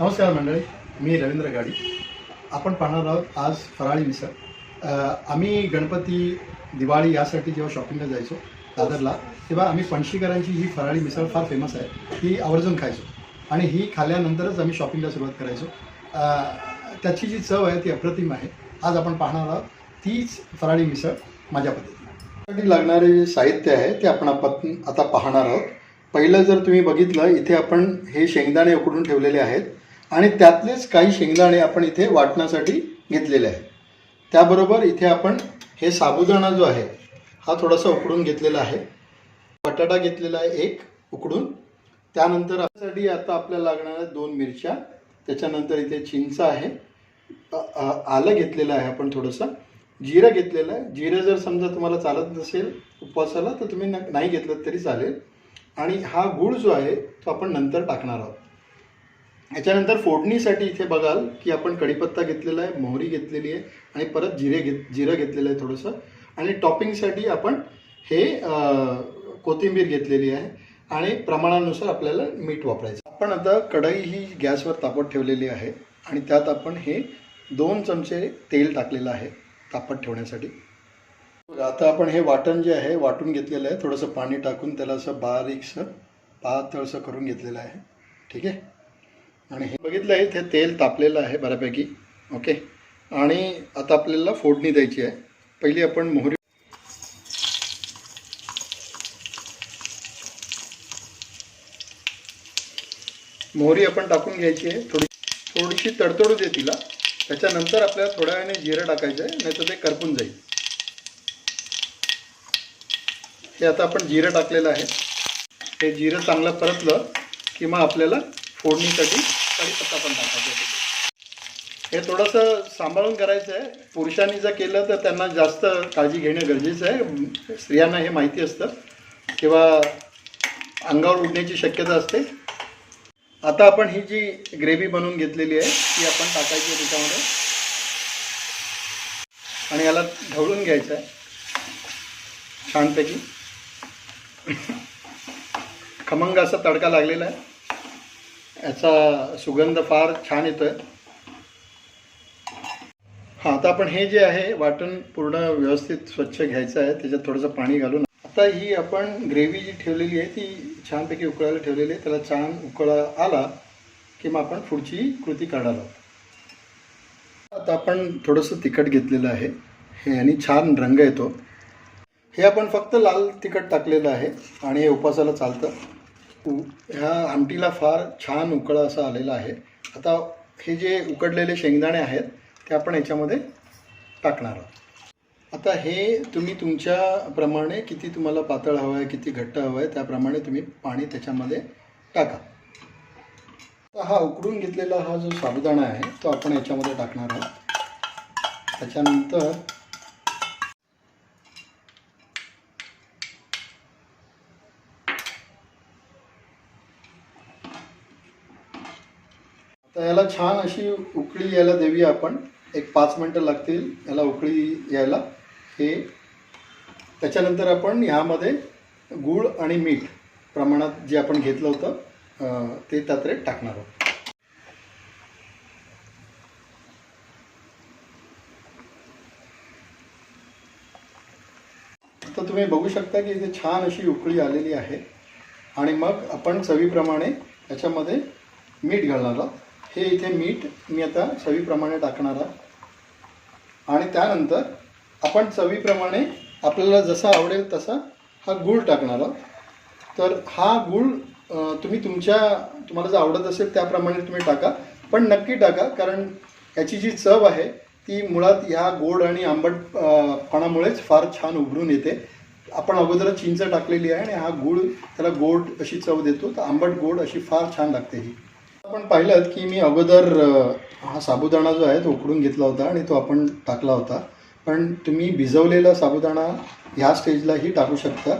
नमस्कार मंडळी मी रवींद्र गाडी. आपण पाहणार आहोत आज फराळी मिसळ. आम्ही गणपती दिवाळी यासाठी जेव्हा शॉपिंगला जायचो दादरला तेव्हा आम्ही पणशीकरांची ही फराळी मिसळ फार फेमस आहे. ती आवर्जून खायचो. आणि ही खाल्ल्यानंतरच आम्ही शॉपिंगला सुरुवात करायचो. त्याची जी चव आहे ती अप्रतिम आहे. आज आपण पाहणार आहोत तीच फराळी मिसळ माझ्या पद्धतीने. लागणारे जे साहित्य आहे ते आपण आपण आता पाहणार आहोत. पहिलं जर तुम्ही बघितलं इथे आपण हे शेंगदाणे उकडून ठेवलेले आहेत. आणि त्यातलेच काही शेंगदाणे आपण इथे वाटण्यासाठी घेतलेले आहे त्याबरोबर इथे आपण हे साबुदाणा जो आहे हा थोडासा उकडून घेतलेला आहे. बटाटा घेतलेला आहे एक उकडून. त्यानंतरसाठी आता आपल्याला लागणार दोन मिरच्या. त्याच्यानंतर इथे चिंच आहे. आलं घेतलेलं आहे आपण थोडंसं. जिरं घेतलेलं आहे. जिरं जर समजा तुम्हाला चालत नसेल उपवासाला तर तुम्ही न- नाही घेतलं तरी चालेल. आणि हा गूळ जो आहे तो आपण नंतर टाकणार आहोत. याच्यानंतर फोडणीसाठी इथे बघाल की आपण कढीपत्ता घेतलेला आहे मोहरी घेतलेली आहे आणि परत जिरे घेत जिरं घेतलेलं आहे थोडंसं. आणि टॉपिंगसाठी आपण हे कोथिंबीर घेतलेली आहे आणि प्रमाणानुसार आपल्याला मीठ वापरायचं. आपण आता कढई ही गॅसवर तापत ठेवलेली आहे आणि त्यात आपण हे दोन चमचे तेल टाकलेलं आहे तापत ठेवण्यासाठी. आता आपण हे वाटण जे आहे वाटून घेतलेलं आहे. थोडंसं पाणी टाकून त्याला असं बारीकसं पातळसं करून घेतलेलं आहे. ठीक आहे? आणि हे बघितलं आहे इथे तेल तापलेलं आहे बऱ्यापैकी ओके? आणि आता आपल्याला फोडणी द्यायची आहे. पहिली आपण मोहरी मोहरी आपण टाकून घ्यायची आहे. थोडी थोडीशी तडतडू दे तिला. त्याच्यानंतर आपल्याला थोड्या वेळाने जिरं टाकायचं आहे नाही तर ते करपून जाईल. हे आता आपण जिरं टाकलेलं आहे. हे जिरं चांगलं परतलं की मग आपल्याला फोडणीसाठी कढीपत्ता पण टाकायचा हे थोडंसं सांभाळून करायचं आहे. पुरुषांनी जर केलं तर त्यांना जास्त काळजी घेणं गरजेचं आहे. स्त्रियांना हे माहिती असतं. किंवा अंगावर उडण्याची शक्यता असते. आता आपण ही जी ग्रेव्ही बनवून घेतलेली आहे ती आपण टाकायची आहे त्याच्यामध्ये. आणि याला ढवळून घ्यायचं आहे. छानपैकी. खमंग असा तडका लागलेला आहे. याचा सुगंध फार छान येतो हां आता आपण हे जे आहे वाटण पूर्ण व्यवस्थित स्वच्छ घ्यायचं आहे. त्याच्यात थोडंसं पाणी घालून. आता ही आपण ग्रेव्ही जी ठेवलेली आहे ती छानपैकी उकळायला ठेवलेली आहे. त्याला छान उकळा आला की मग आपण पुढची कृती काढायला आहोत. आता आपण थोडंसं तिखट घेतलेलं आहे. हे आणि छान रंग येतो. हे आपण फक्त लाल तिखट टाकलेलं आहे आणि हे उपासाला चालतं. ह्या आमटीला फार छान उकळा असा आलेला आहे. आता हे जे उकडलेले शेंगदाणे आहेत ते आपण याच्यामध्ये टाकणार आहोत. आता हे तुम्ही तुमच्या प्रमाणे किती तुम्हाला पातळ हवं आहे किती घट्ट हवं आहे त्याप्रमाणे तुम्ही पाणी त्याच्यामध्ये टाका. आता हा उकडून घेतलेला हा जो साबुदाणा आहे तो आपण याच्यामध्ये टाकणार आहोत. त्याच्यानंतर तर याला छान अशी उकळी यायला देऊया आपण. एक पाच मिनटं लागतील याला उकळी यायला. हे त्याच्यानंतर आपण ह्यामध्ये गूळ आणि मीठ प्रमाणात जे आपण घेतलं होतं ते त्यात टाकणार आहोत. तर तुम्ही बघू शकता की इथे छान अशी उकळी आलेली आहे. आणि मग आपण चवीप्रमाणे याच्यामध्ये मीठ घालणार आहोत. हे इथे मीठ मी आता चवीप्रमाणे टाकणार आहे. आणि त्यानंतर आपण चवीप्रमाणे आपल्याला जसा आवडेल तसा हा गूळ टाकणार आहोत. तर हा गूळ तुम्ही तुमच्या तुम्हाला जर आवडत असेल त्याप्रमाणे तुम्ही टाका. पण नक्की टाका कारण याची जी चव आहे ती मुळात ह्या गोड आणि आंबट फार छान उघडून येते. आपण अगोदर चिंच टाकलेली आहे आणि हा गूळ त्याला गोड अशी चव देतो. तर आंबट गोड अशी फार छान लागते ही. आपण पाहिलं की मी अगोदर हा साबुदाणा जो आहे तो उकडून घेतला होता आणि तो आपण टाकला होता. पण तुम्ही भिजवलेला साबुदाणा ह्या स्टेजलाही टाकू शकता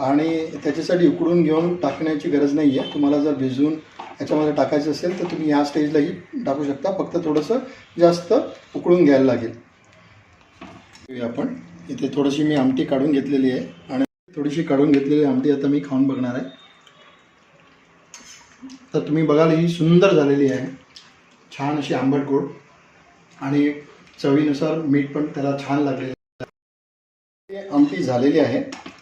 आणि त्याच्यासाठी उकडून घेऊन टाकण्याची गरज नाही आहे तुम्हाला जर भिजवून याच्यामध्ये टाकायचं असेल तर तुम्ही ह्या स्टेजलाही टाकू शकता. फक्त थोडंसं जास्त उकळून घ्यायला लागेल. आपण. इथे थोडीशी मी आमटी काढून घेतलेली आहे. आणि थोडीशी काढून घेतलेली आमटी आता मी खाऊन बघणार आहे. तर तुम्ही बघाल ही सुंदर झालेली आहे. छान अशी आंबट गोड. आणि चवीनुसार मीठ पण त्याला छान लागलेलं आहे. आमटी झालेली आहे.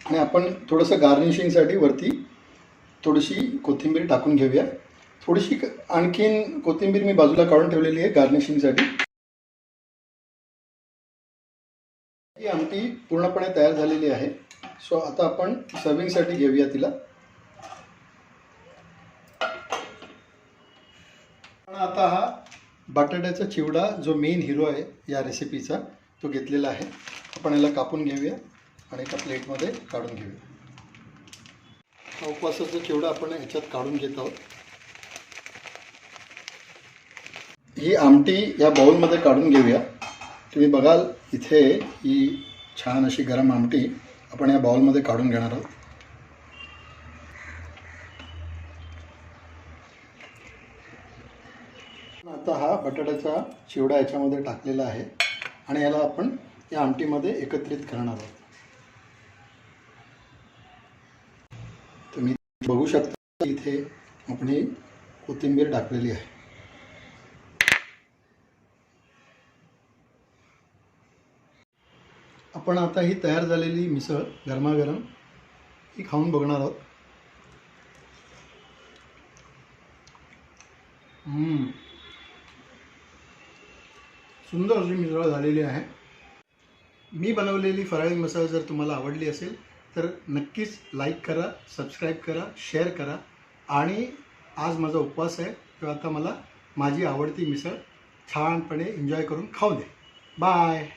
आणि आपण थोडंसं गार्निशिंगसाठी वरती थोडीशी कोथिंबीर टाकून घेऊया. थोडीशी आणखीन कोथिंबीर मी बाजूला काढून ठेवलेली आहे गार्निशिंगसाठी ही आमटी पूर्णपणे तयार झालेली आहे. सो आता आपण सर्विंगसाठी घेऊया तिला. आता हा बटाट्याचा चिवडा जो मेन हिरो आहे या रेसिपीचा तो घेतलेला आहे. आपण याला कापून घेऊया आणि एका प्लेटमध्ये काढून घेऊया. उपवासाचा चिवडा आपण याच्यात काढून घेत आहोत. ही आमटी या बाउलमध्ये काढून घेऊया. तुम्ही बघाल इथे ही छान अशी गरम आमटी आपण या बाऊलमध्ये काढून घेणार आहोत. आता हा बटाट्याचा चिवडा याच्यामध्ये टाकलेला आहे आणि याला आपण या आमटीमध्ये एकत्रित करणार आहोत. तुम्ही बघू शकता इथे आपण ही कोथिंबीर टाकलेली आहे. आपण आता ही तयार झालेली मिसळ गरमागरम ही खाऊन बघणार आहोत. हम्म. सुंदर अशी मिसळ झालेली आहे. मी बनवलेली फराळी मिसळ जर तुम्हाला आवडली असेल तर नक्कीच लाईक करा सबस्क्राईब करा शेअर करा. आणि आज माझा उपवास आहे किंवा आता मला माझी आवडती मिसळ छानपणे एन्जॉय करून खाऊ दे. बाय